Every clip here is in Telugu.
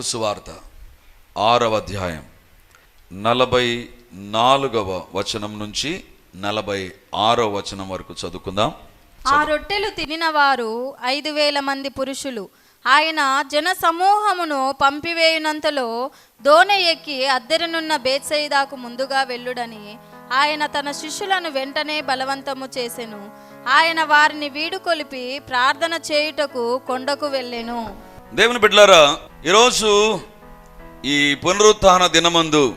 మార్కు సువార్త ఆరవ అధ్యాయం. నలభై నాలుగవ వచనం నుంచి నలభై ఆరవ వచనం వరకు చదువుకుందాం. ఆ రొట్టెలు తినిన వారు ఐదు వేల మంది పురుషులు. ఆయన జన సమూహమును పంపివేయునంతలో దోణె ఎక్కి అద్దెరనున్న బేత్సయిదాకు ముందుగా వెళ్ళుడని ఆయన తన శిష్యులను వెంటనే బలవంతము చేసెను. ఆయన వారిని వీడుకొలిపి ప్రార్థన చేయుటకు కొండకు వెళ్ళెను. దేవుని బిడ్డలారా ఈరోజు ఈ పునరుత్థాన దినమందు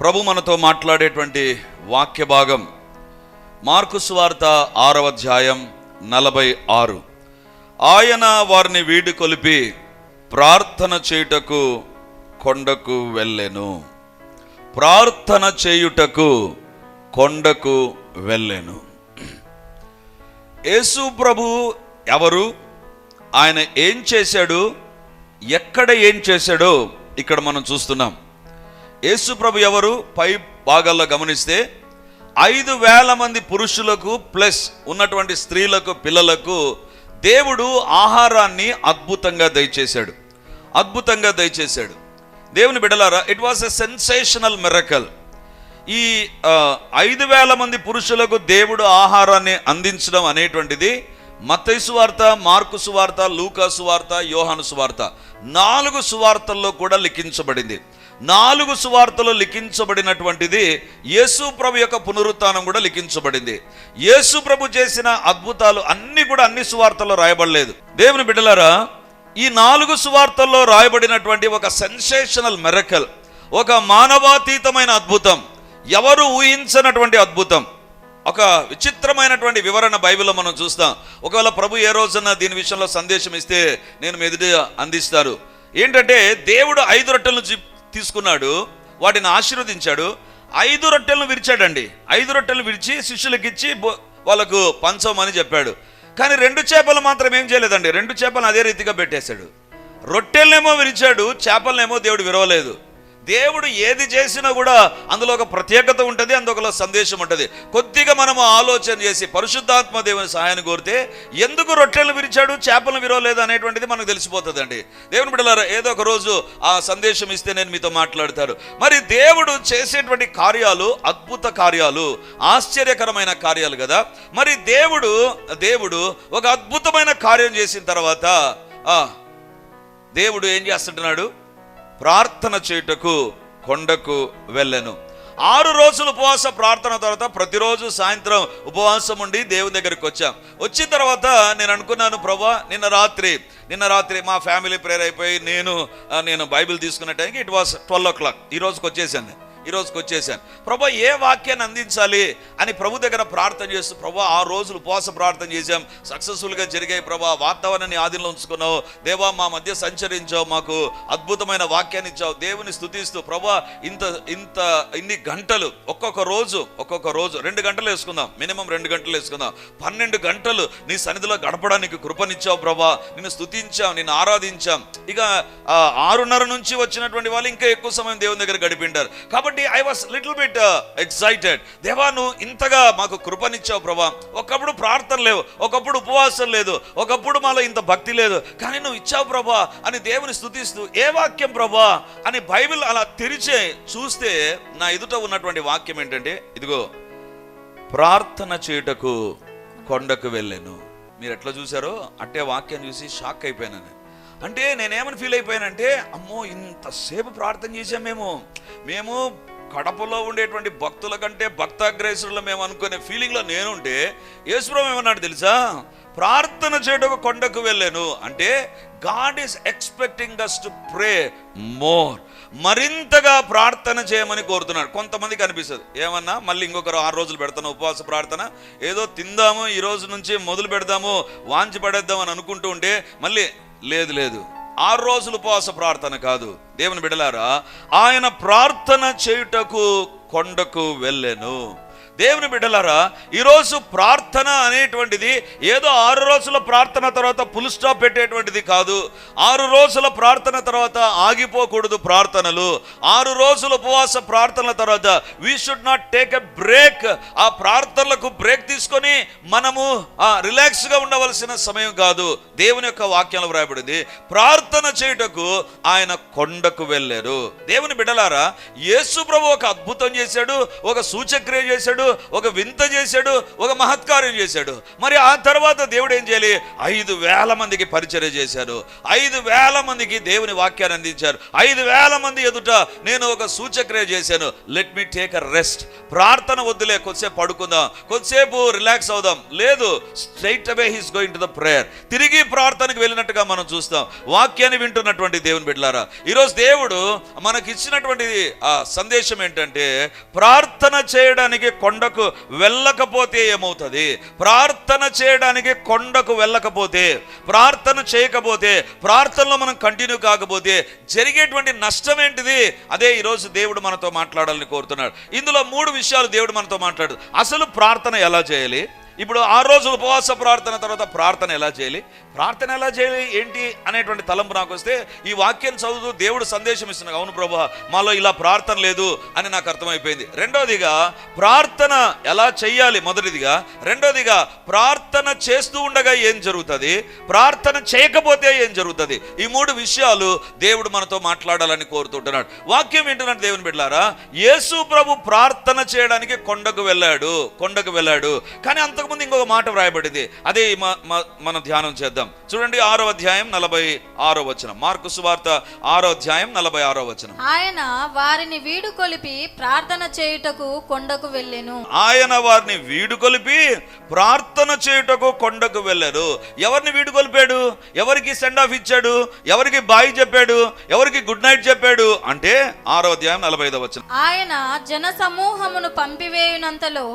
ప్రభు మనతో మాట్లాడేటువంటి వాక్య భాగం మార్కు సువార్త ఆరవ అధ్యాయం నలభై ఆరు. ఆయన వారిని వీడి కొలిపి ప్రార్థన చేయుటకు కొండకు వెళ్ళెను. ప్రార్థన చేయుటకు కొండకు వెళ్ళెను. యేసు ప్రభు ఎవరు? ఆయన ఏం చేశాడు? ఎక్కడ ఏం చేశాడో ఇక్కడ మనం చూస్తున్నాం. యేసు ప్రభు ఎవరు? పై భాగాల్లో గమనిస్తే ఐదు వేల మంది పురుషులకు ప్లస్ ఉన్నటువంటి స్త్రీలకు పిల్లలకు దేవుడు ఆహారాన్ని అద్భుతంగా దయచేశాడు. అద్భుతంగా దయచేశాడు. దేవుని బిడలారా it was a sensational miracle ఈ ఐదు వేల మంది పురుషులకు దేవుడు ఆహారాన్ని అందించడం అనేటువంటిది మత్తయి సువార్త మార్కు సువార్త లూకా సువార్త యోహాను సువార్త. నాలుగు సువార్తల్లో కూడా లిఖించబడింది. నాలుగు సువార్తలు లిఖించబడినటువంటిది యేసు ప్రభు యొక్క పునరుత్నం కూడా లిఖించబడింది. యేసు ప్రభు చేసిన అద్భుతాలు అన్ని కూడా అన్ని సువార్తల్లో రాయబడలేదు. దేవుని బిడ్డలారా ఈ నాలుగు సువార్తల్లో రాయబడినటువంటి ఒక సెన్సేషనల్ మెరకల్ ఒక మానవాతీతమైన అద్భుతం ఎవరు ఊహించనటువంటి అద్భుతం ఒక విచిత్రమైనటువంటి వివరణ బైబిల్లో మనం చూస్తాం. ఒకవేళ ప్రభు ఏ రోజున దీని విషయంలో సందేశం ఇస్తే నేను మెదడు అందిస్తారు. ఏంటంటే దేవుడు ఐదు రొట్టెలను తీసుకున్నాడు వాటిని ఆశీర్వదించాడు. ఐదు రొట్టెలను విరిచాడండి. ఐదు రొట్టెలను విరిచి శిష్యులకిచ్చి వాళ్ళకు పంచమని చెప్పాడు. కానీ రెండు చేపలు మాత్రం ఏం చేయలేదండి. రెండు చేపలు అదే రీతిగా పెట్టేశాడు. రొట్టెలనేమో విరిచాడు చేపలనేమో దేవుడు విరవలేదు. దేవుడు ఏది చేసినా కూడా అందులో ఒక ప్రత్యేకత ఉంటుంది అందులో సందేశం ఉంటుంది. కొద్దిగా మనము ఆలోచన చేసి పరిశుద్ధాత్మ దేవుని సహాయాన్ని కోరితే ఎందుకు రొట్టెలను విరిచాడు చేపలను విరవలేదు అనేటువంటిది మనకు తెలిసిపోతుందండి. దేవుని బిడ్డలారా ఏదో ఒక రోజు ఆ సందేశం ఇస్తే నేను మీతో మాట్లాడతారు మరి దేవుడు చేసేటువంటి కార్యాలు అద్భుత కార్యాలు ఆశ్చర్యకరమైన కార్యాలు కదా. మరి దేవుడు దేవుడు ఒక అద్భుతమైన కార్యం చేసిన తర్వాత ఆ దేవుడు ఏం చేస్తుంటున్నాడు? ప్రార్థన చేయుటకు కొండకు వెళ్ళను. ఆరు రోజులు ఉపవాస ప్రార్థన తర్వాత ప్రతిరోజు సాయంత్రం ఉపవాసం ఉండి దేవుని దగ్గరికి వచ్చాం. వచ్చిన తర్వాత నేను అనుకున్నాను ప్రభా నిన్న రాత్రి నిన్న రాత్రి మా ఫ్యామిలీ ప్రేయర్ అయిపోయి నేను నేను బైబిల్ తీసుకునే టైంకి it was twelve o'clock ఈ రోజుకి వచ్చేసాను ఈరోజుకి ఈ వచ్చేసాను. ప్రభా ఏ వాక్యాన్ని అందించాలి అని ప్రభు దగ్గర ప్రార్థన చేస్తూ ప్రభా ఆ రోజులు ఉపవాస ప్రార్థన చేశాం. సక్సెస్ఫుల్గా జరిగాయి ప్రభా. వాతావరణాన్ని ఆధీనంలో ఉంచుకున్నావు. దేవా మా మధ్య సంచరించావు. మాకు అద్భుతమైన వాక్యాన్ని ఇచ్చావు. దేవుని స్థుతిస్తూ ప్రభా ఇంత ఇంత ఇన్ని గంటలు ఒక్కొక్క రోజు ఒక్కొక్క రోజు రెండు గంటలు వేసుకుందాం. మినిమం రెండు గంటలు వేసుకుందాం. పన్నెండు గంటలు నీ సన్నిధిలో గడపడానికి కృపనిచ్చావు ప్రభా. నిన్ను స్థుతించాం నిన్ను ఆరాధించాం. ఇక ఆ, ఆరున్నర నుంచి వచ్చినటువంటి వాళ్ళు ఇంకా ఎక్కువ సమయం దేవుని దగ్గర గడిపింటారు కాబట్టి I was little bit excited దేవా నువ్వు ఇంతగా మాకు కృపనిచ్చావు ప్రభా. ఒకప్పుడు ప్రార్థన లేవు ఒకప్పుడు ఉపవాసం లేదు ఒకప్పుడు మాలో ఇంత భక్తి లేదు. కానీ నువ్వు ఇచ్చావు ప్రభా అని దేవుని స్థుతిస్తూ ఏ వాక్యం ప్రభా అని బైబిల్ అలా తెరిచే చూస్తే నా ఎదుట ఉన్నటువంటి వాక్యం ఏంటంటే ఇదిగో ప్రార్థన చేయుటకు కొండకు వెళ్ళాను. మీరు ఎట్లా చూసారో అట్టే వాక్యం చూసి షాక్ అయిపోయాను అంటే నేనేమని ఫీల్ అయిపోయానంటే అమ్మో ఇంతసేపు ప్రార్థన చేసాం మేము. మేము కడపలో ఉండేటువంటి భక్తుల కంటే భక్తాగ్రేసులు మేము అనుకునే ఫీలింగ్లో నేనుంటే యేసుప్రభు ఏమన్నాడు తెలుసా? ప్రార్థన చేయటకు కొండకు వెళ్ళాను. అంటే God is expecting us to pray more మరింతగా ప్రార్థన చేయమని కోరుతున్నాడు. కొంతమందికి అనిపిస్తుంది. ఏమన్నా? మళ్ళీ ఇంకొకరు ఆరు రోజులు పెడతాను ఉపవాస ప్రార్థన. ఏదో తిందాము ఈ రోజు నుంచి మొదలు పెడదాము వాంచి పడేద్దాం అని అనుకుంటూ ఉంటే మళ్ళీ లేదు లేదు. ఆరు రోజులు ఉపవాస ప్రార్థన కాదు. దేవుని బిడలారా ఆయన ప్రార్థన చేయుటకు కొండకు వెళ్ళెను. దేవుని బిడ్డలారా ఈరోజు ప్రార్థన అనేటువంటిది ఏదో ఆరు రోజుల ప్రార్థన తర్వాత ఫుల్ స్టాప్ పెట్టేటువంటిది కాదు. ఆరు రోజుల ప్రార్థన తర్వాత ఆగిపోకూడదు ప్రార్థనలు. ఆరు రోజుల ఉపవాస ప్రార్థనల తర్వాత we should not take a break ఆ ప్రార్థనలకు బ్రేక్ తీసుకొని మనము రిలాక్స్గా ఉండవలసిన సమయం కాదు. దేవుని యొక్క వాక్యంలో వ్రాయబడింది ప్రార్థన చేయుటకు ఆయన కొండకు వెళ్ళారు. దేవుని బిడలారా యేసు ప్రభు ఒక అద్భుతం చేశాడు ఒక సూచక్రియ చేశాడు ఒక వింత చేశాడు ఒక మహత్కార్యం చేశాడు. మరి ఆ తర్వాత దేవుడు ఏం చేయాలి? ఐదు వేల మందికి పరిచర్య చేశారు. ఐదు వేల మందికి దేవుని వాక్యాన్ని అందించారు. ఐదు వేల మంది ఎదుట నేను ఒక సూచక్రియ చేశాను. Let me take a rest ప్రార్థన వద్దులే కొద్దిసేపు పడుకుందాం. కొద్దిసేపు రిలాక్స్ అవుదాం. లేదు straight away he's going to the prayer తిరిగి ప్రార్థనకు వెళ్ళినట్టుగా మనం చూస్తాం. వాక్యాన్ని వింటున్నటువంటి దేవుని బిడ్డలారా ఈరోజు దేవుడు మనకి ఇచ్చినటువంటి ఆ సందేశం ఏంటంటే ప్రార్థన చేయడానికి కొండ కొండకు వెళ్ళకపోతే ఏమవుతుంది? ప్రార్థన చేయడానికి కొండకు వెళ్ళకపోతే ప్రార్థన చేయకపోతే ప్రార్థనలో మనం కంటిన్యూ కాకపోతే జరిగేటువంటి నష్టం ఏంటిది? అదే ఈరోజు దేవుడు మనతో మాట్లాడాలని కోరుతున్నాడు. ఇందులో మూడు విషయాలు దేవుడు మనతో మాట్లాడు. అసలు ప్రార్థన ఎలా చేయాలి? ఇప్పుడు ఆ రోజు ఉపవాస ప్రార్థన తర్వాత ప్రార్థన ఎలా చేయాలి? ప్రార్థన ఎలా చేయాలి? ఏంటి అనేటువంటి తలంపు నాకు వస్తే ఈ వాక్యం చదువుతూ దేవుడు సందేశం ఇస్తున్నాడు. అవును ప్రభా మాలో ఇలా ప్రార్థన లేదు అని నాకు అర్థమైపోయింది. రెండోదిగా ప్రార్థన ఎలా చేయాలి? మొదటిదిగా రెండోదిగా ప్రార్థన చేస్తూ ఉండగా ఏం జరుగుతుంది? ప్రార్థన చేయకపోతే ఏం జరుగుతుంది? ఈ మూడు విషయాలు దేవుడు మనతో మాట్లాడాలని కోరుతుంటున్నాడు. వాక్యం ఏంటంటే దేవుని బిడ్డారా యేసు ప్రభు ప్రార్థన చేయడానికి కొండకు వెళ్ళాడు కొండకు వెళ్ళాడు. కానీ అంతకుముందు ఇంకొక మాట వ్రాయబడింది. అదే మనం ధ్యానం చేద్దాం. చూడండి ఆరో అధ్యాయం నలభై ఆరో వచనం. మార్కు సువార్త ఆరో అధ్యాయం నలభై ఆరో వచనం. ఆయన వారిని వీడు కొలిపి ప్రార్థన చేయుటకు కొండకు వెళ్ళెను. ఆయన వారిని వీడుకొలిపి ప్రార్థన చేయుటకు కొండకు వెళ్ళారు ఎవరిని వీడుకొలిపాడు ఎవరికి సెండ్ ఆఫ్ ఇచ్చాడు? ఎవరికి బాయ్ చెప్పాడు? ఎవరికి గుడ్ నైట్ చెప్పాడు? అంటే ఆరో అధ్యాయం నలభై ఐదో వచ్చిన ఆయన జన సమూహమును పంపివేయునంతలో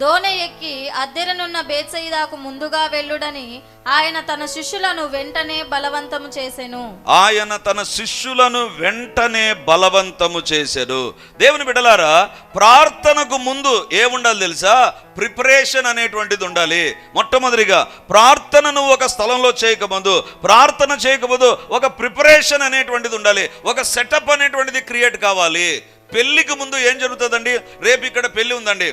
దోణి ఎక్కి అద్దెరనున్న బేత్సయిదాకు ముందుగా వెళ్ళుడని ఆయన తన శిష్యులను వెంటనే బలవంతము చేసెను. ఆయన తన శిష్యులను వెంటనే బలవంతము చేశాడు దేవుని బిడలారా ప్రార్థనకు ముందు ఏముండాలి తెలుసా? ప్రిపరేషన్ అనేటువంటిది ఉండాలి. మొట్టమొదటిగా ప్రార్థనను ఒక స్థలంలో చేయకముందు ప్రార్థన చేయకముందు ఒక ప్రిపరేషన్ అనేటువంటిది ఉండాలి. ఒక సెటప్ అనేటువంటిది క్రియేట్ కావాలి. పెళ్ళికి ముందు ఏం జరుగుతుందండి? రేపు ఇక్కడ పెళ్ళి ఉందండి.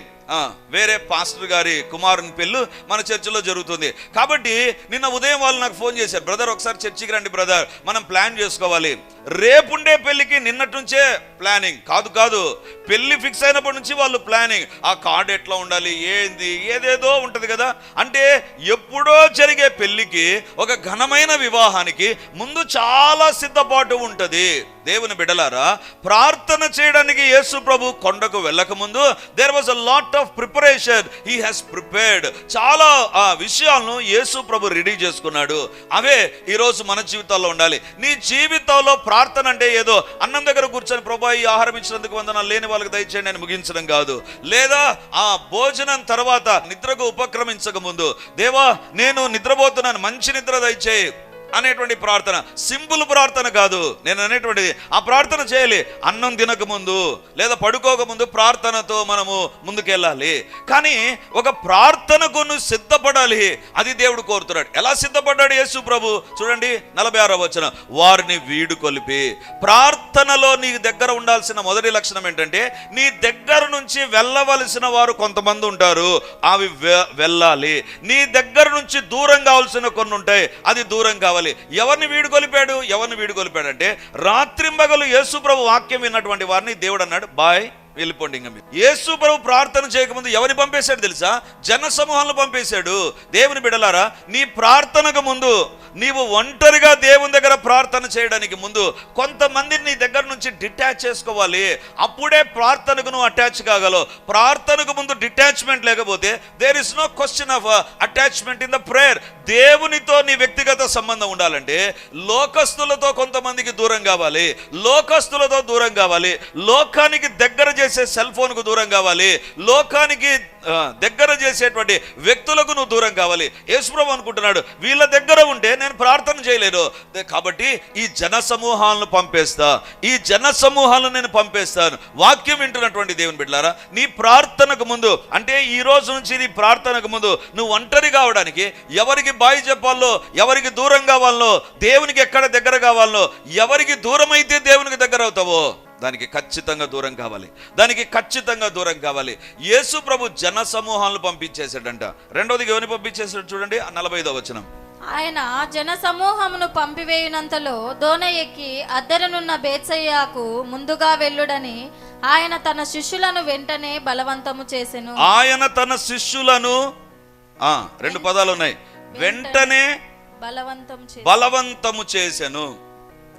వేరే పాస్టర్ గారి కుమారుని పెళ్ళి మన చర్చిలో జరుగుతుంది. కాబట్టి నిన్న ఉదయం వాళ్ళు నాకు ఫోన్ చేశారు. బ్రదర్ ఒకసారి చర్చికి రండి బ్రదర్. మనం ప్లాన్ చేసుకోవాలి. రేపుండే పెళ్ళికి నిన్నటి నుంచే ప్లానింగ్. కాదు కాదు. పెళ్ళి ఫిక్స్ అయినప్పటి నుంచి వాళ్ళు ప్లానింగ్. ఆ కార్డు ఎట్లా ఉండాలి ఏంది ఏదేదో ఉంటుంది కదా. అంటే ఎప్పుడో జరిగే పెళ్ళికి ఒక ఘనమైన వివాహానికి ముందు చాలా సిద్ధపాటు ఉంటుంది. దేవుని బిడలారా ప్రార్థన చేయడానికి యేసు ప్రభు కొండకు వెళ్ళకముందు there was a lot of preparation he has prepared చాలా ఆ విషయాలను యేసు ప్రభు రెడీ చేసుకున్నాడు. అవే ఈరోజు మన జీవితాల్లో ఉండాలి. నీ జీవితంలో ప్రార్థన అంటే ఏదో అన్నం దగ్గర కూర్చొని ప్రభా ఈ ఆహారం ఇచ్చినందుకు వందనాలు లేని వాళ్ళకి దయచేయండి అని ముగించడం కాదు. లేదా ఆ భోజనం తర్వాత నిద్రకు ఉపక్రమించక ముందు దేవా నేను నిద్రపోతున్నాను మంచి నిద్ర దయచేయి. అనేటువంటి ప్రార్థన. సింపుల్ ప్రార్థన కాదు. నేను అనేటువంటిది ఆ ప్రార్థన చేయాలి. అన్నం తినక ముందు లేదా పడుకోక ముందు ప్రార్థనతో మనము ముందుకెళ్ళాలి. కానీ ఒక ప్రార్థనకు నువ్వు సిద్ధపడాలి. అది దేవుడు కోరుతున్నాడు. ఎలా సిద్ధపడ్డాడు యేసు ప్రభు? చూడండి నలభై ఆరో వచ్చిన వారిని వీడు కొలిపి. ప్రార్థనలో నీ దగ్గర ఉండాల్సిన మొదటి లక్షణం ఏంటంటే నీ దగ్గర నుంచి వెళ్ళవలసిన వారు కొంతమంది ఉంటారు. అవి వె- వెళ్ళాలి. నీ దగ్గర నుంచి దూరం కావాల్సిన కొన్ని ఉంటాయి. అది దూరం కావాలి. ఎవరిని వీడు కొలిపాడు ఎవరిని వీడు కొలిపాడు అంటే రాత్రింబగలు యేసు ప్రభు వాక్యం విన్నటువంటి వారిని దేవుడు అన్నాడు బాయ్ వెళ్ళిపోండి ఇంకా మీరు. యేసు ప్రభు ప్రార్థన చేయకముందు ఎవరిని పంపేశాడు తెలుసా? జన సమూహాలను పంపేశాడు. దేవుని బిడలారా నీ ప్రార్థనకు ముందు నీవు ఒంటరిగా దేవుని దగ్గర ప్రార్థన చేయడానికి ముందు కొంతమందిని నీ దగ్గర నుంచి డిటాచ్ చేసుకోవాలి. అప్పుడే ప్రార్థనకు నువ్వు అటాచ్ కాగలవు. ప్రార్థనకు ముందు డిటాచ్మెంట్ లేకపోతే there is no question of attachment in the prayer దేవునితో నీ వ్యక్తిగత సంబంధం ఉండాలంటే లోకస్తులతో కొంతమందికి దూరం కావాలి లోకస్తులతో దూరం కావాలి లోకానికి దగ్గర చేసే సెల్ ఫోన్కు దూరం కావాలి లోకానికి దగ్గర చేసేటువంటి వ్యక్తులకు నువ్వు దూరం కావాలి. యేసుప్రభు అనుకుంటున్నాడు వీళ్ళ దగ్గర ఉంటే నేను ప్రార్థన చేయలేను. కాబట్టి ఈ జన సమూహాలను పంపేస్తా ఈ జన సమూహాలను నేను పంపేస్తాను. వాక్యం వింటున్నటువంటి దేవుని బిడ్డారా నీ ప్రార్థనకు ముందు అంటే ఈ రోజు నుంచి నీ ప్రార్థనకు ముందు నువ్వు ఒంటరి కావడానికి ఎవరికి బాయి చెప్పాలో ఎవరికి దూరం కావాలనో దేవునికి ఎక్కడ దగ్గర కావాలనో ఎవరికి దూరం అయితే దేవునికి దగ్గర అవుతావో దానికి ఖచ్చితంగా దూరం కావాలి. దానికి ఖచ్చితంగా దూరం కావాలి. యేసు ప్రభు జన సమూహాలను పంపించేశాడంట. రెండోది ఎవరిని పంపించేశాడు చూడండి? నలభై వచనం. ఆయన జన సమూహమును పంపివేయునంతలో దోణ ఎక్కి అద్దరనున్న బేత్సయ్యాకు ముందుగా వెళ్ళుడని ఆయన తన శిష్యులను వెంటనే బలవంతము చేసెను. ఆయన తన శిష్యులను ఆ రెండు పదాలు ఉన్నాయి. వెంటనే బలవంతం చే బలవంతము చేశాను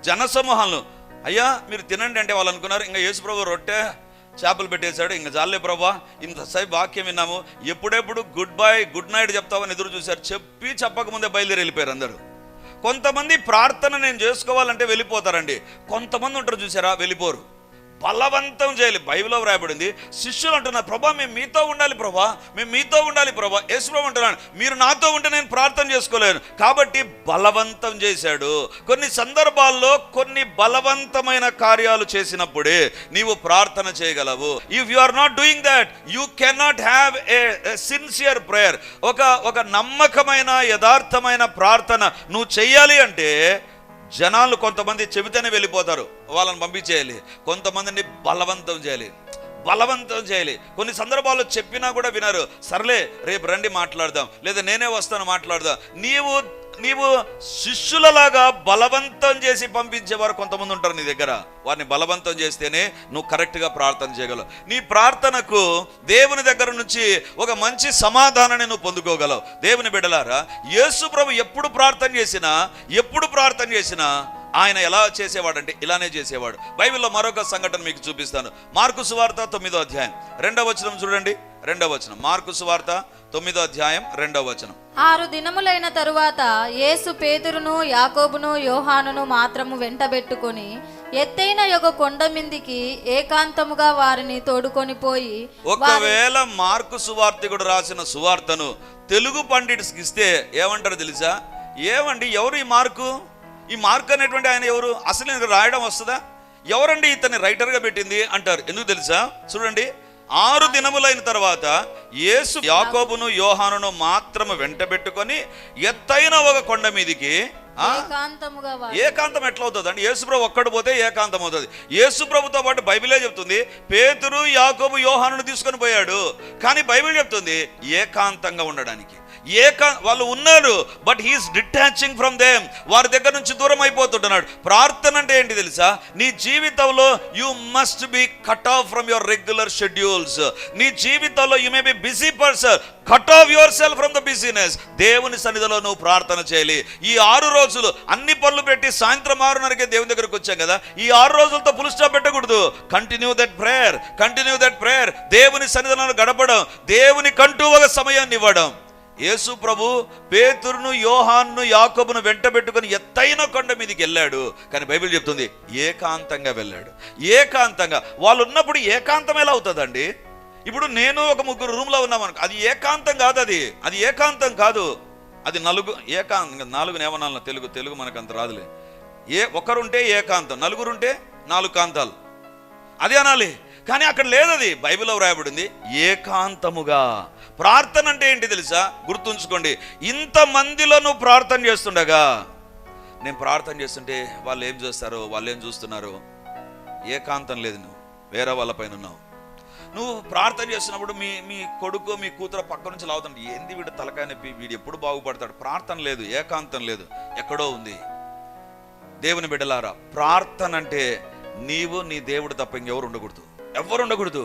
జనసమూహాలను అయ్యా మీరు తినండి అంటే వాళ్ళు అనుకున్నారు. ఇంకా యేసుప్రభు రొట్టె చేపలు పెట్టేశాడు. ఇంకా జాలే ప్రభా ఇంతసేపు వాక్యం విన్నాము. ఎప్పుడెప్పుడు గుడ్ బై గుడ్ నైట్ చెప్తామని ఎదురు చూశారు. చెప్పి చెప్పక ముందే బయలుదేరి వెళ్ళిపోయారు అందరూ. కొంతమంది ప్రార్థన నేను చేసుకోవాలంటే వెళ్ళిపోతారండి. కొంతమంది ఉంటారు చూసారా వెళ్ళిపోరు. బలవంతం చేయాలి. బైబిల్లో వ్రాయబడింది శిష్యులు అంటున్నారు ప్రభా మేము మీతో ఉండాలి ప్రభా మేము మీతో ఉండాలి ప్రభా యేసుప్రభు అంటున్నాను మీరు నాతో ఉంటే నేను ప్రార్థన చేసుకోలేను. కాబట్టి బలవంతం చేశాడు. కొన్ని సందర్భాల్లో కొన్ని బలవంతమైన కార్యాలు చేసినప్పుడే నీవు ప్రార్థన చేయగలవు. If you are not doing that you cannot have a sincere prayer ఒక ఒక నమ్మకమైన యథార్థమైన ప్రార్థన నువ్వు చెయ్యాలి అంటే జనాలు కొంతమంది చెబితేనే వెళ్ళిపోతారు. వాళ్ళని పంపించేయాలి. కొంతమందిని బలవంతం చేయాలి. బలవంతం చేయాలి. కొన్ని సందర్భాల్లో చెప్పినా కూడా వినరు. సర్లే రేపు రండి మాట్లాడదాం. లేదా నేనే వస్తాను మాట్లాడదాం. నీవు నీవు శిష్యులలాగా బలవంతం చేసి పంపించేవారు కొంతమంది ఉంటారు నీ దగ్గర. వారిని బలవంతం చేస్తేనే నువ్వు కరెక్ట్గా ప్రార్థన చేయగలవు. నీ ప్రార్థనకు దేవుని దగ్గర నుంచి ఒక మంచి సమాధానాన్ని నువ్వు పొందుకోగలవు. దేవుని బిడ్డలారా యేసు ప్రభు ఎప్పుడు ప్రార్థన చేసినా ఎప్పుడు ప్రార్థన చేసినా ఆయన ఎలా చేసేవాడంటే ఇలానే చేసేవాడు. బైబిల్లో మరొక సంఘటన మీకు చూపిస్తాను. మార్కు సువార్త తొమ్మిదో అధ్యాయం. రెండవ వచనం చూడండి. రెండవ వచనం. మార్కు సువార్త తొమ్మిదో అధ్యాయం రెండవ వచనం. ఆరు దినములైన తరువాత యేసు పేతురును యాకోబును యోహానును మాత్రము వెంటబెట్టుకొని ఎత్తైన యొక్క కొండ మీదికి ఏకాంతముగా వారిని తోడుకొని పోయి ఒకవేళ మార్కు సువార్తికుడు రాసిన సువార్తను తెలుగు పండిట్స్కి ఇస్తే ఏమంటారు తెలుసా? ఏమండి? ఎవరు ఈ మార్కు? ఈ మార్క్ అనేటువంటి ఆయన ఎవరు? అసలు ఈయనకు రాయడం వస్తుందా? ఎవరండి ఇతన్ని రైటర్గా పెట్టింది అంటారు. ఎందుకు తెలుసా? చూడండి. ఆరు దినములైన తర్వాత యేసు యాకోబును యోహానును మాత్రము వెంటబెట్టుకొని ఎత్తైన ఒక కొండ మీదికి ఏకాంతం ఎట్లా అవుతుంది అండి యేసుప్రభు ఒక్కడు పోతే ఏకాంతం అవుతుంది యేసుప్రభుతో పాటు బైబిలే చెప్తుంది పేతురు యాకోబు యోహానును తీసుకొని పోయాడు. కానీ బైబిల్ చెప్తుంది ఏకాంతంగా ఉండడానికి. ఏక వాళ్ళు ఉన్నారు but he's detaching from them వారి దగ్గర నుంచి దూరం అయిపోతుంటున్నాడు. ప్రార్థన అంటే ఏంటి తెలుసా? నీ జీవితంలో you must be cut off from your regular schedules నీ జీవితంలో you may be busy person cut off your self from the business దేవుని సన్నిధిలో నువ్వు ప్రార్థన చేయాలి. ఈ ఆరు రోజులు అన్ని పనులు పెట్టి సాయంత్రం ఆరున్నరకే దేవుని దగ్గరకు వచ్చాం కదా? ఈ ఆరు రోజులతో పులు స్టాప్ పెట్టకూడదు. Continue that prayer continue that prayer దేవుని సన్నిధిలో గడపడం దేవుని కంటూ ఒక సమయాన్ని ఇవ్వడం. యేసు ప్రభు పేతురును యోహాన్ను యాకబును వెంట పెట్టుకుని ఎత్తైన కొండ మీదకి వెళ్ళాడు. కానీ బైబిల్ చెప్తుంది ఏకాంతంగా వెళ్ళాడు. ఏకాంతంగా వాళ్ళు ఉన్నప్పుడు ఏకాంతం ఎలా అవుతుందండి? ఇప్పుడు నేను ఒక ముగ్గురు రూమ్లో ఉన్నామనుకో అది ఏకాంతం కాదు అది. అది ఏకాంతం కాదు. అది నలుగు ఏకాంతం నాలుగు నేవనాలను తెలుగు తెలుగు మనకు అంత రాదులే. ఏ ఒకరుంటే ఏకాంతం నలుగురుంటే నాలుగు కాంతాలు. అది అనాలి. కానీ అక్కడ లేదది. బైబిల్లో వ్రాయబడింది ఏకాంతముగా. ప్రార్థన అంటే ఏంటి తెలుసా? గుర్తుంచుకోండి. ఇంతమందిలో నువ్వు ప్రార్థన చేస్తుండగా నేను ప్రార్థన చేస్తుంటే వాళ్ళు ఏం చేస్తారు? వాళ్ళు ఏం చూస్తున్నారు? ఏకాంతం లేదు నువ్వు. వేరే వాళ్ళ పైన ఉన్నావు. నువ్వు ప్రార్థన చేస్తున్నప్పుడు మీ మీ కొడుకు మీ కూతురు పక్క నుంచి లాగుతాడు ఏంది వీడు తలకాయ నొప్పి? వీడు ఎప్పుడు బాగుపడతాడు? ప్రార్థన లేదు ఏకాంతం లేదు. ఎక్కడో ఉంది. దేవుని బిడ్డలారా ప్రార్థన అంటే నీవు నీ దేవుడు తప్ప ఇంకెవరు ఉండకూడదు. ఎవరు ఉండకూడదు.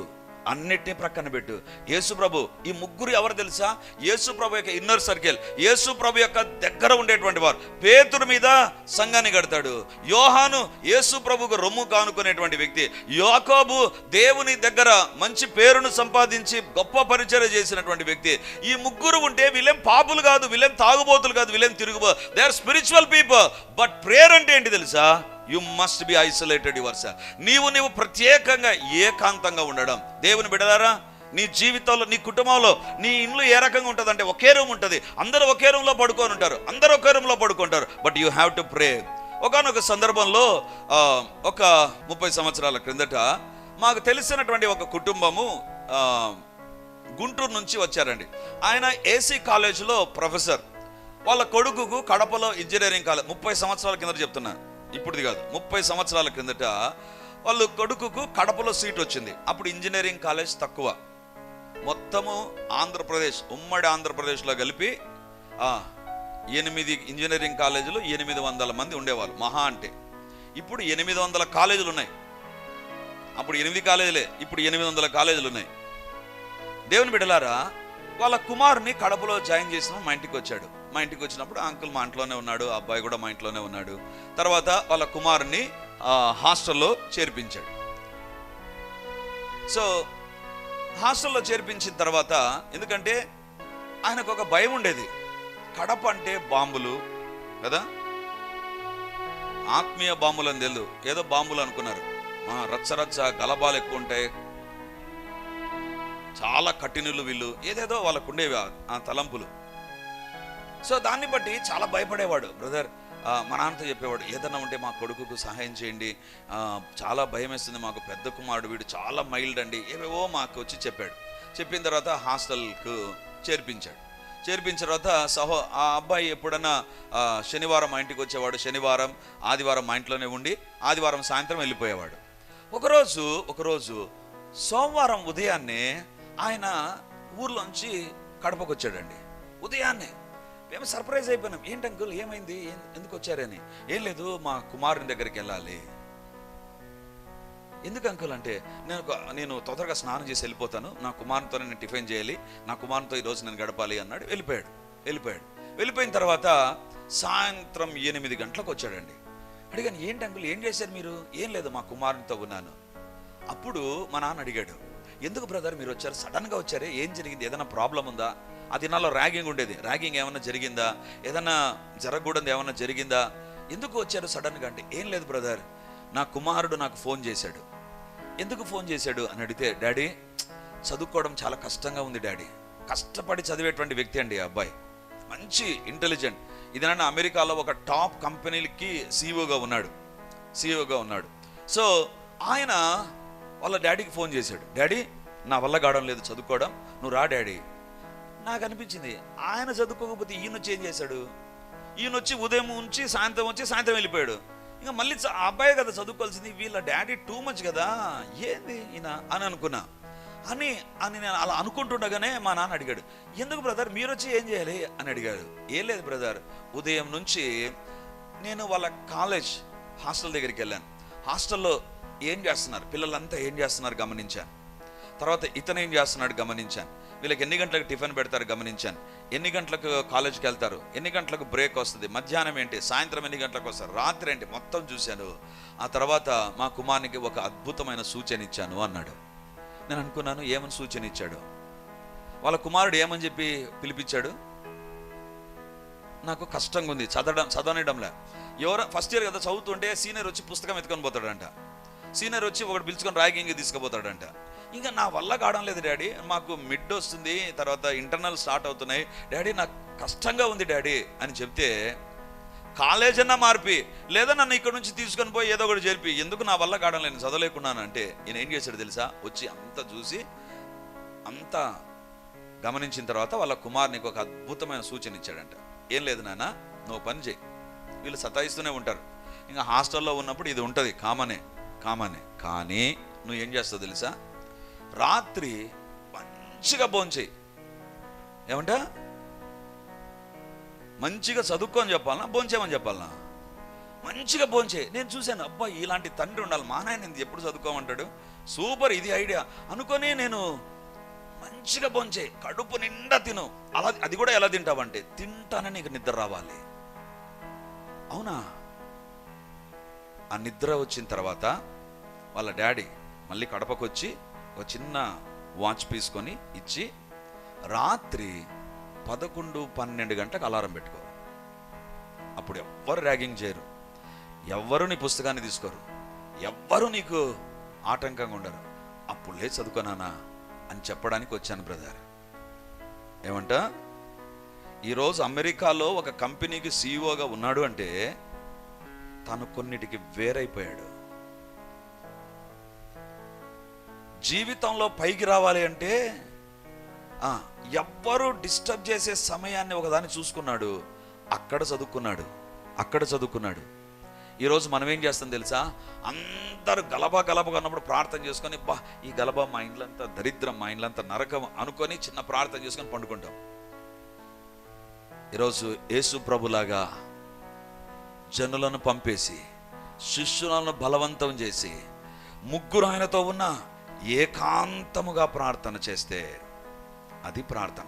అన్నిటినీ ప్రక్కన పెట్టు. యేసు ప్రభు ఈ ముగ్గురు ఎవరు తెలుసా? యేసు ప్రభు యొక్క ఇన్నర్ సర్కిల్ యేసు ప్రభు యొక్క దగ్గర ఉండేటువంటి వారు. పేతురు మీద సంఘాన్ని కడతాడు. యోహాను యేసు ప్రభుకు రొమ్ము కానుకునేటువంటి వ్యక్తి. యోకోబు దేవుని దగ్గర మంచి పేరును సంపాదించి గొప్ప పరిచయం చేసినటువంటి వ్యక్తి. ఈ ముగ్గురు ఉంటే వీళ్ళేం పాపులు కాదు వీళ్ళేం తాగుబోతులు కాదు వీళ్ళేం తిరుగుబో they are spiritual people but prayer అంటే ఏంటి తెలుసా? You must be isolated your self నీవు నీవు ప్రత్యేకంగా ఏకాంతంగా ఉండడం. దేవుని బిడదారా నీ జీవితంలో నీ కుటుంబంలో నీ ఇల్లు ఏ రకంగా ఉంటుందంటే ఒకే రూమ్ ఉంటుంది. అందరూ ఒకే రూమ్లో పడుకొని ఉంటారు. అందరూ ఒకే రూమ్లో పడుకుంటారు. But you have to pray ఒకనొక సందర్భంలో ఒక ముప్పై సంవత్సరాల క్రిందట మాకు తెలిసినటువంటి ఒక కుటుంబము గుంటూరు నుంచి వచ్చారండి. ఆయన ఏసీ కాలేజీలో ప్రొఫెసర్. వాళ్ళ కొడుకుకు కడపలో ఇంజనీరింగ్ కాలేజ్ ముప్పై సంవత్సరాల కింద చెప్తున్నాను ఇప్పుడుది కాదు ముప్పై సంవత్సరాల కిందట వాళ్ళు కొడుకుకు కడపలో సీట్ వచ్చింది. అప్పుడు ఇంజనీరింగ్ కాలేజ్ తక్కువ. మొత్తము ఆంధ్రప్రదేశ్ ఉమ్మడి ఆంధ్రప్రదేశ్లో కలిపి ఎనిమిది ఇంజనీరింగ్ కాలేజీలు ఎనిమిది వందల మంది ఉండేవాళ్ళు మహా అంటే. ఇప్పుడు ఎనిమిది వందల కాలేజీలు ఉన్నాయి అప్పుడు ఎనిమిది కాలేజీలే ఇప్పుడు ఎనిమిది వందల కాలేజీలు ఉన్నాయి దేవుని బిడ్డలారా వాళ్ళ కుమారుని కడపలో జాయిన్ చేసిన మా ఇంటికి వచ్చాడు. మా ఇంటికి వచ్చినప్పుడు అంకుల్ మా ఇంట్లోనే ఉన్నాడు ఆ అబ్బాయి కూడా మా ఇంట్లోనే ఉన్నాడు. తర్వాత వాళ్ళ కుమారుని హాస్టల్లో చేర్పించాడు. సో హాస్టల్లో చేర్పించిన తర్వాత ఎందుకంటే ఆయనకు ఒక భయం ఉండేది. కడప అంటే బాంబులు కదా? ఆత్మీయ బాంబులు అని తెలియదు ఏదో బాంబులు అనుకున్నారు. రచ్చరచ్చ రచ్చ రచ్చ గలబాలు ఎక్కువ ఉంటాయి. చాలా కఠినులు వీళ్ళు. ఏదేదో వాళ్ళకు ఉండేవి ఆ తలంపులు. సో దాన్ని బట్టి చాలా భయపడేవాడు. బ్రదర్ మా నాన్నతో చెప్పేవాడు ఏదన్నా ఉంటే మా కొడుకుకు సహాయం చేయండి. చాలా భయం వేస్తుంది మాకు పెద్ద కుమారుడు వీడు చాలా మైల్డ్ అండి. ఏవేవో మాకు వచ్చి చెప్పాడు. చెప్పిన తర్వాత హాస్టల్కు చేర్పించాడు. చేర్పించిన తర్వాత సహో ఆ అబ్బాయి ఎప్పుడన్నా శనివారం మా ఇంటికి వచ్చేవాడు శనివారం ఆదివారం మా ఇంట్లోనే ఉండి ఆదివారం సాయంత్రం వెళ్ళిపోయేవాడు. ఒకరోజు ఒకరోజు సోమవారం ఉదయాన్నే ఆయన ఊర్లోంచి కడపకు వచ్చాడండి ఉదయాన్నే మేము సర్ప్రైజ్ అయిపోయినాం. ఏంటి అంకుల్ ఏమైంది? ఎందుకు వచ్చారని? ఏం లేదు మా కుమారుని దగ్గరికి వెళ్ళాలి. ఎందుకు అంకుల్? అంటే నేను నేను తొందరగా స్నానం చేసి వెళ్ళిపోతాను. నా కుమారునితో నేను టిఫిన్ చేయాలి. నా కుమారునితో ఈరోజు నేను గడపాలి అన్నాడు. వెళ్ళిపోయాడు. వెళ్ళిపోయాడు. వెళ్ళిపోయిన తర్వాత సాయంత్రం ఎనిమిది గంటలకు వచ్చాడండి. అడిగాను ఏంటి అంకుల్ ఏం చేశారు మీరు? ఏం లేదు మా కుమారునితో ఉన్నాను. అప్పుడు మా నాన్న అడిగాడు ఎందుకు బ్రదర్ మీరు వచ్చారు? సడన్గా వచ్చారే? ఏం జరిగింది? ఏదైనా ప్రాబ్లం ఉందా? ఆ దినాల్లో ర్యాగింగ్ ఉండేది. ర్యాగింగ్ ఏమైనా జరిగిందా? ఏదైనా జరగకూడదు ఏమైనా జరిగిందా? ఎందుకు వచ్చారు సడన్గా అంటే ఏం లేదు బ్రదర్ నా కుమారుడు నాకు ఫోన్ చేశాడు. ఎందుకు ఫోన్ చేశాడు? అని అడిగితే డాడీ చదువుకోవడం చాలా కష్టంగా ఉంది డాడీ. కష్టపడి చదివేటువంటి వ్యక్తి అండి అబ్బాయి. మంచి ఇంటెలిజెంట్ ఇదన్నా అమెరికాలో ఒక టాప్ కంపెనీలకి సీఈఓగా ఉన్నాడు. సీఈఓగా ఉన్నాడు. సో ఆయన వాళ్ళ డాడీకి ఫోన్ చేశాడు. డాడీ నా వల్ల కావడం లేదు చదువుకోవడం. నువ్వు రా డాడీ. నాకు అనిపించింది ఆయన చదువుకోకపోతే ఈయన వచ్చి ఏం చేశాడు? ఈయన వచ్చి ఉదయం ఉంచి సాయంత్రం వచ్చి సాయంత్రం వెళ్ళిపోయాడు. ఇంకా మళ్ళీ ఆ అబ్బాయి కదా చదువుకోవాల్సింది వీళ్ళ డాడీ టూ మచ్ కదా? ఏంది ఈయన అని అనుకున్నా. అని అని నేను అలా అనుకుంటుండగానే మా నాన్న అడిగాడు ఎందుకు బ్రదర్ మీరు వచ్చి ఏం చేయాలి? అని అడిగాడు. ఏం లేదు బ్రదర్ ఉదయం నుంచి నేను వాళ్ళ కాలేజ్ హాస్టల్ దగ్గరికి వెళ్ళాను. హాస్టల్లో ఏం చేస్తున్నారు? పిల్లలంతా ఏం చేస్తున్నారు గమనించాను. తర్వాత ఇతను ఏం చేస్తున్నాడు గమనించాను. వీళ్ళకి ఎన్ని గంటలకు టిఫిన్ పెడతారు గమనించాను. ఎన్ని గంటలకు కాలేజ్కి వెళ్తారు? ఎన్ని గంటలకు బ్రేక్ వస్తుంది? మధ్యాహ్నం ఏంటి? సాయంత్రం ఎన్ని గంటలకు వస్తారు? రాత్రి ఏంటి? మొత్తం చూశాను. ఆ తర్వాత మా కుమారునికి ఒక అద్భుతమైన సూచన ఇచ్చాను అన్నాడు. నేను అనుకున్నాను ఏమని సూచన ఇచ్చాడు? వాళ్ళ కుమారుడు ఏమని చెప్పి పిలిపించాడు? నాకు కష్టంగా ఉంది. చదవడం చదవనిడంలే ఎవరో ఫస్ట్ ఇయర్ కదా చదువుతుంటే సీనియర్ వచ్చి పుస్తకం ఎత్తుకొని పోతాడంట. సీనియర్ వచ్చి ఒకటి పిలుచుకొని ర్యాగింగ్ తీసుకుపోతాడంట. ఇంకా నా వల్ల కావడం లేదు డాడీ. మాకు మిడ్ వస్తుంది తర్వాత ఇంటర్నల్ స్టార్ట్ అవుతున్నాయి. డాడీ నాకు కష్టంగా ఉంది డాడీ అని చెప్తే కాలేజ్ అన్నా మార్పి లేదా నన్ను ఇక్కడ నుంచి తీసుకొని పోయి ఏదో ఒకటి చేర్పి. ఎందుకు నా వల్ల కావడం లేదు? చదవలేకున్నాను. అంటే ఈయన ఏం చేశాడు తెలుసా? వచ్చి అంత చూసి అంతా గమనించిన తర్వాత వాళ్ళ కుమార్నికి ఒక అద్భుతమైన సూచన ఇచ్చాడంట. ఏం లేదు నాన్న నువ్వు పని చేయి. వీళ్ళు సతాయిస్తూనే ఉంటారు. ఇంకా హాస్టల్లో ఉన్నప్పుడు ఇది ఉంటుంది. కామనే కామనే. కానీ నువ్వు ఏం చేస్తావు తెలుసా? రాత్రి మంచిగా భోంచేయి ఏమంటా? మంచిగా చదువుకొని చెప్పాలనా? భోంచేయమని చెప్పాలనా? మంచిగా భోంచే నేను చూశాను అబ్బా ఇలాంటి తండ్రి ఉండాలి. మా నాయన ఎప్పుడు చదువుకోమంటాడు? సూపర్ ఇది ఐడియా. అనుకొని నేను మంచిగా భోంచే కడుపు నిండా తిను. అలా అది కూడా ఎలా తింటావంటే తింటానని నీకు నిద్ర రావాలి. అవునా? ఆ నిద్ర వచ్చిన తర్వాత వాళ్ళ డాడీ మళ్ళీ కడపకొచ్చి ఒక చిన్న వాచ్ తీసుకొని ఇచ్చి రాత్రి పదకొండు పన్నెండు గంటలకు అలారం పెట్టుకో. అప్పుడు ఎవ్వరు ర్యాగింగ్ చేయరు. ఎవ్వరు నీ పుస్తకాన్ని తీసుకోరు. ఎవ్వరు నీకు ఆటంకంగా ఉండరు. అప్పుడు లే చదువుకోనానా అని చెప్పడానికి వచ్చాను బ్రదర్. ఏమంట? ఈరోజు అమెరికాలో ఒక కంపెనీకి సీఈఓగా ఉన్నాడు అంటే తను కొన్నిటికి వేరైపోయాడు. జీవితంలో పైకి రావాలి అంటే ఆ, ఎవ్వరు డిస్టర్బ్ చేసే సమయాన్ని ఒకదాన్ని చూసుకున్నాడు. అక్కడ చదువుకున్నాడు. అక్కడ చదువుకున్నాడు. ఈరోజు మనం ఏం చేస్తాం తెలుసా? అందరూ గలబా గలబగా ఉన్నప్పుడు ప్రార్థన చేసుకొని బా ఈ గలబా మా ఇండ్లంతా దరిద్రం మా ఇండ్లంతా నరకం అనుకొని చిన్న ప్రార్థన చేసుకొని పండుకుంటాం. ఈరోజు యేసు ప్రభులాగా జనులను పంపేసి శిష్యులను బలవంతం చేసి ముగ్గురు ఆయనతో ఉన్న ఏకాంతముగా ప్రార్థన చేస్తే అది ప్రార్థన.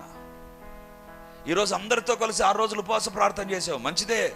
ఈరోజు అందరితో కలిసి ఆరు రోజులు ఉపవాస ప్రార్థన చేసావు మంచిదే.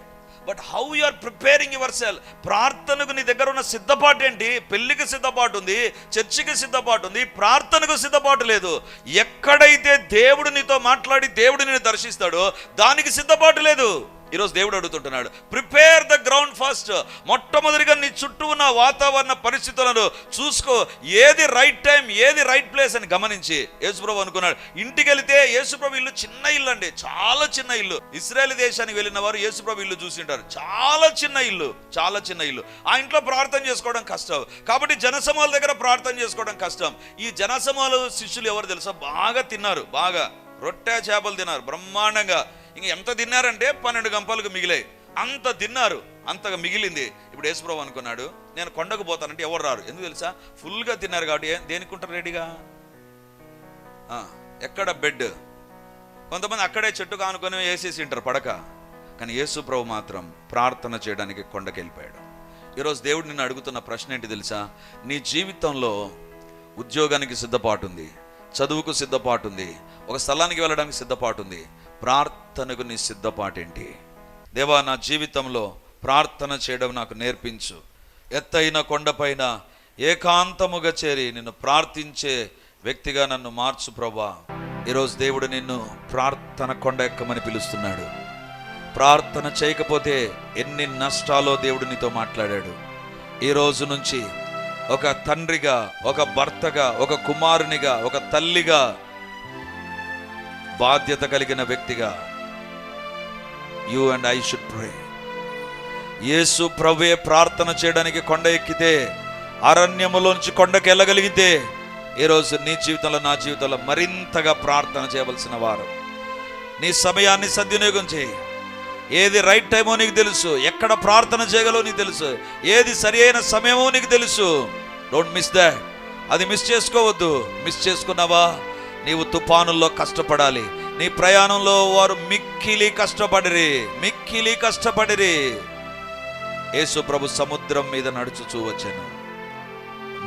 But how you are preparing your self ప్రార్థనకు నీ దగ్గర ఉన్న సిద్ధపాటు ఏంటి? పెళ్ళికి సిద్ధపాటు ఉంది చర్చికి సిద్ధపాటు ఉంది ప్రార్థనకు సిద్ధపాటు లేదు. ఎక్కడైతే దేవుడు నీతో మాట్లాడి దేవుడు నిన్ను దర్శిస్తాడో దానికి సిద్ధపాటు లేదు. ఈరోజు దేవుడు అడుగుతుంటున్నాడు ప్రిపేర్ ద గ్రౌండ్ ఫస్ట్ మొట్టమొదటిగా నీ చుట్టూ ఉన్న వాతావరణ పరిస్థితులను చూసుకో. ఏది రైట్ టైం ఏది రైట్ ప్లేస్ అని గమనించి. యేసుప్రభు అనుకున్నాడు ఇంటికి వెళితే యేసుప్రభు ఇల్లు చిన్న ఇల్లు అండి. చాలా చిన్న ఇల్లు. ఇస్రాయల్ దేశానికి వెళ్ళిన వారు యేసుప్రభు ఇల్లు చూసింటారు చాలా చిన్న ఇల్లు చాలా చిన్న ఇల్లు. ఆ ఇంట్లో ప్రార్థన చేసుకోవడం కష్టం. కాబట్టి జనసమూహాల దగ్గర ప్రార్థన చేసుకోవడం కష్టం. ఈ జనసమూహాల శిష్యులు ఎవరు తెలుసా? బాగా తిన్నారు బాగా. రొట్టె చేపలు తిన్నారు బ్రహ్మాండంగా. ఇంక ఎంత తిన్నారంటే పన్నెండు గంపలకు మిగిలాయి. అంత తిన్నారు అంతగా మిగిలింది. ఇప్పుడు యేసుప్రభు అనుకున్నాడు నేను కొండకు పోతానంటే ఎవరు రారు? ఎందుకు తెలుసా? ఫుల్గా తిన్నారు కాబట్టి ఏ- దేనికి ఉంటారు రెడీగా? ఆ, ఎక్కడ బెడ్? కొంతమంది అక్కడే చెట్టు కానుకొని వేసేసి ఉంటారు పడక. కానీ యేసుప్రభు మాత్రం ప్రార్థన చేయడానికి కొండకి వెళ్ళిపోయాడు. ఈరోజు దేవుడు నిన్ను అడుగుతున్న ప్రశ్న ఏంటి తెలుసా? నీ జీవితంలో ఉద్యోగానికి సిద్ధపాటు ఉంది చదువుకు సిద్ధపాటు ఉంది ఒక స్థలానికి వెళ్ళడానికి సిద్ధపాటు ఉంది ప్రార్థనకు నీ సిద్ధపాటేంటి? దేవా నా జీవితంలో ప్రార్థన చేయడం నాకు నేర్పించు. ఎత్తైన కొండపైన ఏకాంతముగా చేరి నిన్ను ప్రార్థించే వ్యక్తిగా నన్ను మార్చు ప్రభా. ఈరోజు దేవుడు నిన్ను ప్రార్థన కొండ ఎక్కమని పిలుస్తున్నాడు. ప్రార్థన చేయకపోతే ఎన్ని నష్టాలో దేవుడు నీతో మాట్లాడాడు. ఈ రోజు నుంచి ఒక తండ్రిగా ఒక భర్తగా ఒక కుమారునిగా ఒక తల్లిగా బాధ్యత కలిగిన వ్యక్తిగా you and I should pray. Yesu ప్రవే ప్రార్థన చేయడానికి కొండ ఎక్కితే అరణ్యములోంచి కొండకి వెళ్ళగలిగితే ఈరోజు నీ జీవితంలో నా జీవితంలో మరింతగా ప్రార్థన చేయవలసిన వారు. నీ సమయాన్ని సద్వినియోగం చేయి. ఏది రైట్ టైమో నీకు తెలుసు ఎక్కడ ప్రార్థన చేయగలవో నీకు తెలుసు ఏది సరి అయిన సమయమో నీకు తెలుసు. డోంట్ మిస్ దాట్ అది మిస్ చేసుకోవద్దు. మిస్ చేసుకున్నావా? నీవు తుఫానుల్లో కష్టపడాలి. నీ ప్రయాణంలో వారు మిక్కిలి కష్టపడిరి. మిక్కిలి కష్టపడిరి. యేసు ప్రభు సముద్రం మీద నడుచుచూ వచ్చాను.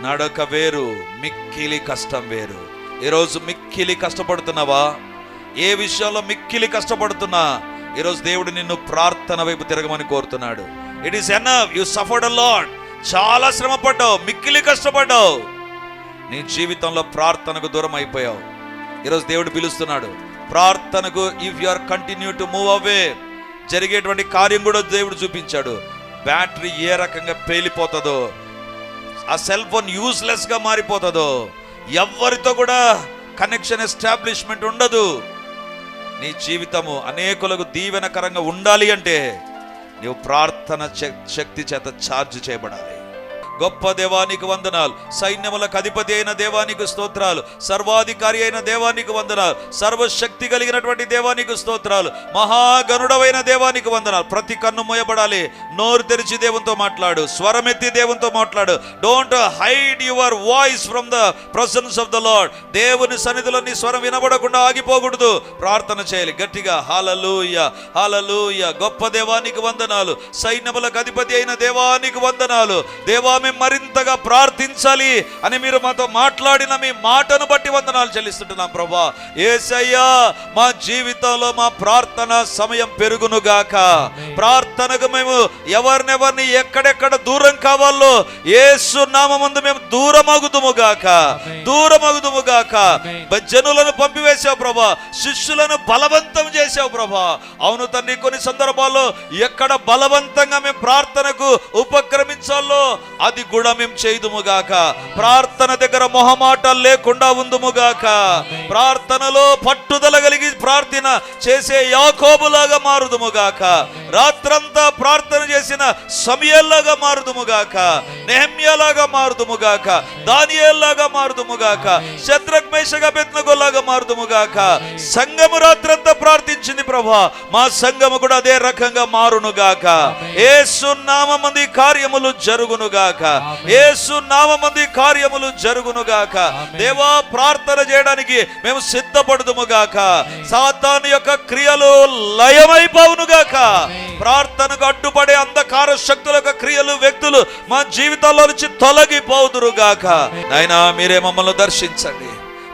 నడక వేరు మిక్కిలి కష్టం వేరు. ఈరోజు మిక్కిలి కష్టపడుతున్నావా? ఏ విషయంలో మిక్కిలి కష్టపడుతున్నా? ఈరోజు దేవుడు నిన్ను ప్రార్థన వైపు తిరగమని కోరుతున్నాడు. It is enough you suffered lot చాలా శ్రమ పడ్డావు మిక్కిలి కష్టపడ్డావు. నీ జీవితంలో ప్రార్థనకు దూరం అయిపోయావు ఈరోజు దేవుడు పిలుస్తున్నాడు. ప్రార్థనకు if you are continue to move away జరిగేటువంటి కార్యం కూడా దేవుడు చూపించాడు. బ్యాటరీ ఏ రకంగా పేలిపోతుందో ఆ సెల్ ఫోన్ యూస్లెస్గా మారిపోతుందో ఎవరితో కూడా కనెక్షన్ ఎస్టాబ్లిష్మెంట్ ఉండదు. నీ జీవితము అనేకులకు దీవెనకరంగా ఉండాలి అంటే నీవు ప్రార్థన శక్తి చేత ఛార్జ్ చేయబడాలి. గొప్ప దేవానికి వందనాలు. సైన్యములకు అధిపతి అయిన దేవానికి స్తోత్రాలు. సర్వాధికారి అయిన దేవానికి వందనాలు. సర్వశక్తి కలిగినటువంటి దేవానికి స్తోత్రాలు. మహాగనుడవైన దేవానికి వందనాలు. ప్రతి కన్ను మోయబడాలి. నోరు తెరిచి దేవునితో మాట్లాడు. స్వరమెత్తి దేవునితో మాట్లాడు. Don't hide your voice from the presence of the lord దేవుని సన్నిధిలో నీ స్వరం వినబడకుండా ఆగిపోకూడదు. ప్రార్థన చేయాలి. గట్టిగా హాలలుయ హాలలుయ గొప్ప దేవానికి వందనాలు. సైన్యములకు అధిపతి అయిన దేవానికి వందనాలు. దేవా మేము మరింతగా ప్రార్థించాలి అని మీరు మాతో మాట్లాడిన మీ మాటను బట్టి వందనాలు చెల్లిస్తుంటున్నాం ప్రభా. ఏసయ్యా మా జీవితంలో మా ప్రార్థన సమయం పెరుగునుగాక ప్రార్థనకు మేము ఎవరినెవరిని ఎక్కడెక్కడ దూరం కావాలో ఏసు నామందు మేము దూరమగుదుము గాక. దూరమగుదుము గాక. బ- జనులను పంపివేశావు ప్రభా. శిష్యులను బలవంతం చేశావు ప్రభా. అవును తండ్రి కొన్ని సందర్భాల్లో ఎక్కడ బలవంతంగా మేము ప్రార్థనకు ఉపక్రమించాలో అది కూడా మేము చేయుదుముగాక ప్రార్థన దగ్గర మొహమాటాలు లేకుండా ఉందుముగాక ప్రార్థనలో పట్టుదల కలిగి ప్రార్థన చేసే యాకోబులాగా మారుదుముగాక రాత్రంతా ప్రార్థన చేసిన సమయల్లాగా మారుదుముగాక నెహమ్యలాగా మారుదుముగాక దానియల్లాగా మారుదుముగాక శత్రుఘ్మేషగా బెత్నగోలాగా మారుదుముగాక సంఘము రాత్రంతా ప్రార్థించింది ప్రభా. మా సంఘము కూడా అదే రకంగా మారునుగాక ఏసు సున్నామంది కార్యములు జరుగునుగాక గాక. యేసు నామమంది కార్యములు జరుగును గాక. దేవా ప్రార్థన చేయడానికి మేము సిద్ధపడుదుము గాక. సాతాను యొక్క క్రియలు లయమైపోవును గాక. ప్రార్థనకు అడ్డుపడే అంధకార శక్తుల యొక్క క్రియలు వ్యక్తులు మా జీవితాల్లో నుంచి తొలగిపోదురు గాక. నాయనా మీరే మమ్మల్ని దర్శించండి.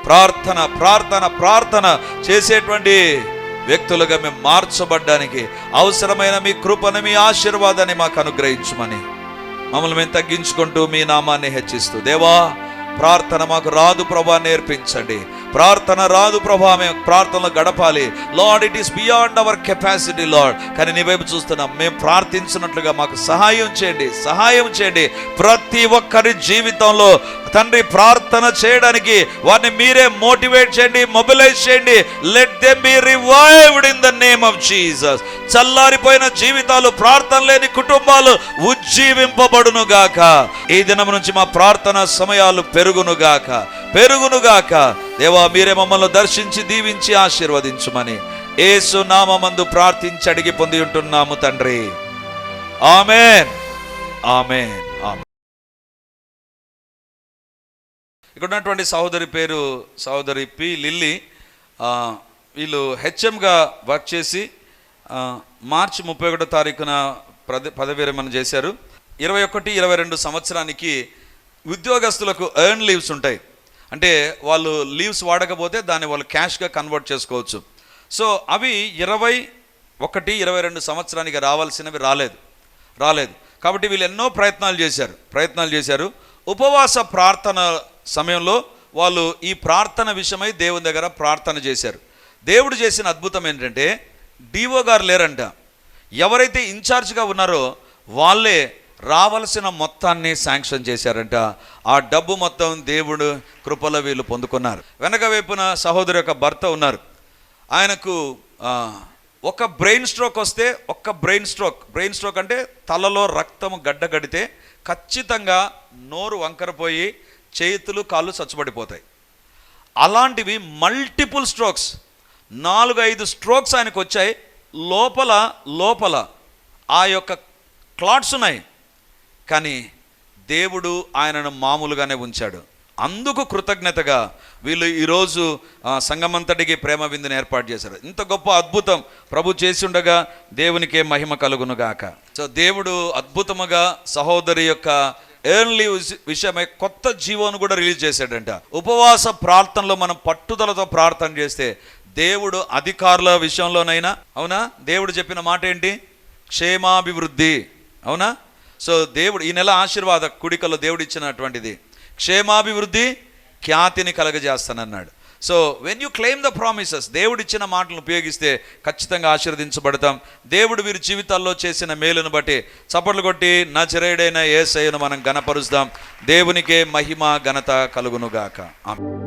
ప్రార్థన ప్రార్థన ప్రార్థన చేసేటువంటి వ్యక్తులుగా మేము మార్చబడ్డానికి అవసరమైన మీ కృపను మీ ఆశీర్వాదాన్ని మాకు అనుగ్రహించమని మమ్మల్ని మేము తగ్గించుకుంటూ మీ నామాన్ని హెచ్చిస్తూ దేవా ప్రార్థన మాకు రాదు ప్రభా నేర్పించండి. ప్రార్థన రాదు ప్రభా మేము ప్రార్థనలో గడపాలి. Lord it is beyond our capacity lord కానీ నీ వైపు చూస్తున్నాం. మేము ప్రార్థించినట్లుగా మాకు సహాయం చేయండి సహాయం చేయండి. ప్రతి ఒక్కరి జీవితంలో తండ్రి ప్రార్థన చేయడానికి వారిని మీరే మోటివేట్ చేయండి మొబిలైజ్ చేయండి. Let them be revived in the name of Jesus చల్లారిపోయిన జీవితాలు ప్రార్థన లేని కుటుంబాలు ఉజ్జీవింపబడును గాక ఈ దినం నుంచి మా ప్రార్థన సమయాలు పెరుగును గాక పెరుగును గాక దేవా మీరే మమ్మల్ని దర్శించి దీవించి ఆశీర్వదించుమని ఏసు నామందు ప్రార్థించి అడిగి పొంది ఉంటున్నాము తండ్రి. ఆమెన్. ఆమెన్. ఆమెన్. ఇక్కడ ఉన్నటువంటి సహోదరి పేరు సహోదరి పి లిల్లీ. వీళ్ళు హెచ్ఎంగా వర్క్ చేసి మార్చి ముప్పై ఒకటో తారీఖున పద పదవి విరమణ చేశారు. ఇరవై ఒకటి ఇరవై రెండు సంవత్సరానికి ఉద్యోగస్తులకు ఎర్న్ లీవ్స్ ఉంటాయి. అంటే వాళ్ళు లీవ్స్ వాడకపోతే దాన్ని వాళ్ళు క్యాష్గా కన్వర్ట్ చేసుకోవచ్చు. సో అవి ఇరవై ఒకటి ఇరవై రెండు సంవత్సరానికి రావాల్సినవి రాలేదు. రాలేదు. కాబట్టి వీళ్ళు ఎన్నో ప్రయత్నాలు చేశారు. ప్రయత్నాలు చేశారు. ఉపవాస ప్రార్థన సమయంలో వాళ్ళు ఈ ప్రార్థన విషయమై దేవుని దగ్గర ప్రార్థన చేశారు. దేవుడు చేసిన అద్భుతం ఏంటంటే డివో గారు లేరంట. ఎవరైతే ఇన్ఛార్జ్గా ఉన్నారో వాళ్ళే రావలసిన మొత్తాన్ని శాంక్షన్ చేశారంట. ఆ డబ్బు మొత్తం దేవుడు కృపలో వీళ్ళు పొందుకున్నారు. వెనక వైపున సహోదరు యొక్క భర్త ఉన్నారు. ఆయనకు ఒక బ్రెయిన్ స్ట్రోక్ వస్తే ఒక్క బ్రెయిన్ స్ట్రోక్. బ్రెయిన్ స్ట్రోక్ అంటే తలలో రక్తం గడ్డగడితే ఖచ్చితంగా నోరు వంకరపోయి చేతులు కాళ్ళు చచ్చుబడిపోతాయి. అలాంటివి మల్టిపుల్ స్ట్రోక్స్ నాలుగు ఐదు స్ట్రోక్స్ ఆయనకు వచ్చాయి. లోపల లోపల ఆ యొక్క క్లాట్స్ ఉన్నాయి. కానీ దేవుడు ఆయనను మామూలుగానే ఉంచాడు. అందుకు కృతజ్ఞతగా వీళ్ళు ఈరోజు సంగమంతటికి సంఘమంతటికి ప్రేమ విందుని ఏర్పాటు చేశారు. ఇంత గొప్ప అద్భుతం ప్రభు చేసి ఉండగా దేవునికే మహిమ కలుగునుగాక. సో దేవుడు అద్భుతముగా సహోదరి యొక్క ఎర్న్లీ విషయమై కొత్త జీవోను కూడా రిలీజ్ చేశాడంట. ఉపవాస ప్రార్థనలో మనం పట్టుదలతో ప్రార్థన చేస్తే దేవుడు అధికారుల విషయంలోనైనా అవునా? దేవుడు చెప్పిన మాట ఏంటి? క్షేమాభివృద్ధి అవునా? సో దేవుడు ఈ నెల ఆశీర్వాద కుడికలో దేవుడు ఇచ్చినటువంటిది క్షేమాభివృద్ధి ఖ్యాతిని కలగజేస్తానన్నాడు. So when you claim the promises దేవుడు ఇచ్చిన మాటలను ఉపయోగిస్తే ఖచ్చితంగా ఆశీర్వదించబడతాం. దేవుడు వీరి జీవితాల్లో చేసిన మేలును బట్టి చప్పట్లు కొట్టి నా చెరేడైన ఏసయ్యను మనం గణపరుస్తాం దేవునికే మహిమ ఘనత కలుగునుగాక. ఆమె